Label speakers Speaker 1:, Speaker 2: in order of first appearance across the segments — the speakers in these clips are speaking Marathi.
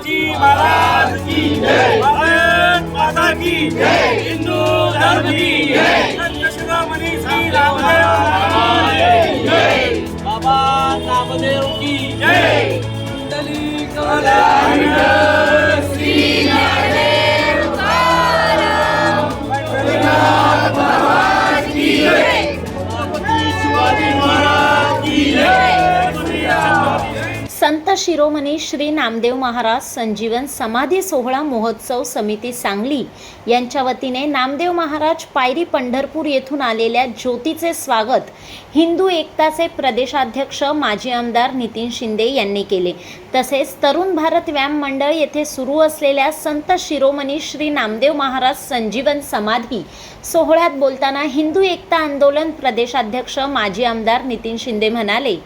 Speaker 1: शिवाजी महाराज की भारत माता की हिंदू धर्म की संत शिरोमणी श्री रामदेव बाबा रामदेव की जय. कुंडली कमला
Speaker 2: संत शिरोमणी श्री नामदेव महाराज संजीवन समाधी सोहळा महोत्सव समिती सांगली यांच्या वतीने नामदेव महाराज पायरी पंढरपूर येथून आलेल्या ज्योतीचे स्वागत हिंदू एकताचे प्रदेशाध्यक्ष माजी आमदार नितीन शिंदे यांनी केले. तसेच तरुण भारत व्यायाम मंडळ येथे सुरू असलेल्या संत शिरोमणी श्री नामदेव महाराज संजीवन समाधी सोहळ्यात बोलताना हिंदू एकता आंदोलन प्रदेशाध्यक्ष माजी आमदार नितीन शिंदे म्हणाले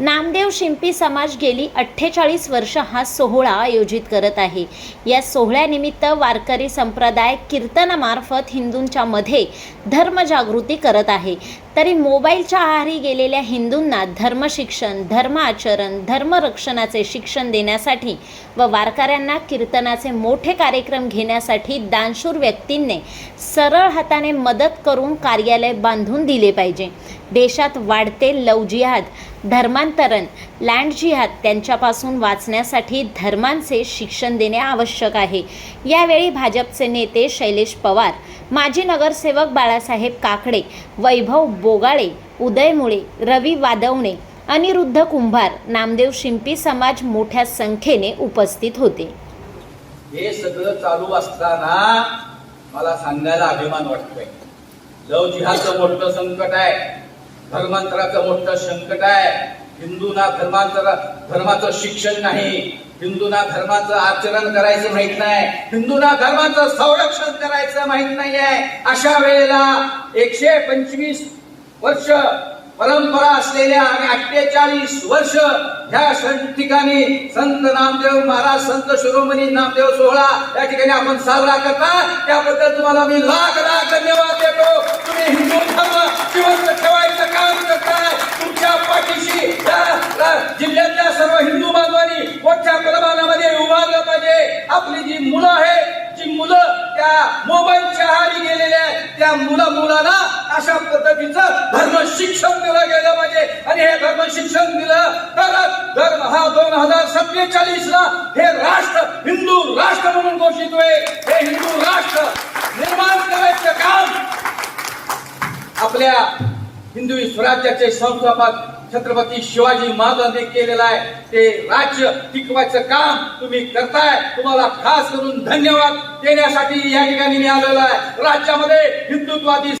Speaker 2: नामदेव शिंपी समाज गेली अठ्ठेचाळीस वर्ष हा सोहळा आयोजित करत आहे. या सोहळ्यानिमित्त वारकरी संप्रदाय कीर्तनामार्फत हिंदूंच्या मध्ये धर्मजागृती करत आहे. तरी मोबाईलच्या आहारी गेलेल्या हिंदूंना धर्मशिक्षण धर्माचरण धर्मरक्षणाचे शिक्षण देण्यासाठी व वारकऱ्यांना कीर्तनाचे मोठे कार्यक्रम घेण्यासाठी दानशूर व्यक्तींनी सरळ हाताने मदत करून कार्यालय बांधून दिले पाहिजे. देशात वाढते लव जिहाद धर्मांतरण लँड जिहाद त्यांच्यापासून वाचण्यासाठी धर्मांचे शिक्षण देणे आवश्यक आहे. यावेळी भाजपचे नेते शैलेश पवार माजी नगरसेवक बाळासाहेब काकडे वैभव बोगाळे उदय मुळे रवी वादवणे अनिरुद्ध कुंभार नामदेव शिंपी समाज मोठ्या संख्येने उपस्थित होते.
Speaker 3: हे सगळं चालू असताना मला सांगायला अभिमान वाटतोय. लव जिहाचं मोठं संकट आहे धर्मांतराचं मोठं संकट आहे. हिंदूंना धर्मांतर धर्माचं शिक्षण नाही. हिंदूंना धर्माचं आचरण करायचं माहीत नाही. हिंदूंना धर्माचं संरक्षण करायचं माहीत नाही आहे अशा वेळेला एकशे पंचवीस वर्ष परंपरा असलेल्या आणि अठ्ठेचाळीस वर्ष ह्या ठिकाणी संत नामदेव महाराज संत शिरोमणी नामदेव सोहळा या ठिकाणी आपण साजरा करता. त्याबद्दल तुम्हाला मी लाख लाख धन्यवाद देतो. तुम्ही हिंदू धर्म जिवंत ठेवायचं काम करताय. तुमच्या पाठीशी जिल्ह्यातल्या सर्व हिंदू बांधवांनी मोठ्या प्रमाणामध्ये उभारलं पाहिजे. आपली जी मुलं आहे जी मुलं त्या मोबाईलच्या हारी गेलेल्या आहेत, त्या मुला मुलांना अशा पद्धतीचं धर्म शिक्षण दिलं गेलं पाहिजे. आणि हे धर्म शिक्षण दिलं तरच धर्म हा दोन हजार सत्तेचाळीस ला हे राष्ट्र हिंदू राष्ट्र म्हणून घोषित होईल. हे हिंदू राष्ट्र निर्माण करायचं काम आपल्या हिंदू स्वराज्याचे संस्थापक छत्रपती शिवाजी महाराजांनी केलेलं आहे. ते राज्य टिकवायचं काम तुम्ही करताय. तुम्हाला खास करून धन्यवाद देण्यासाठी या ठिकाणी मी आलेलो आहे. राज्यामध्ये हिंदुत्वादी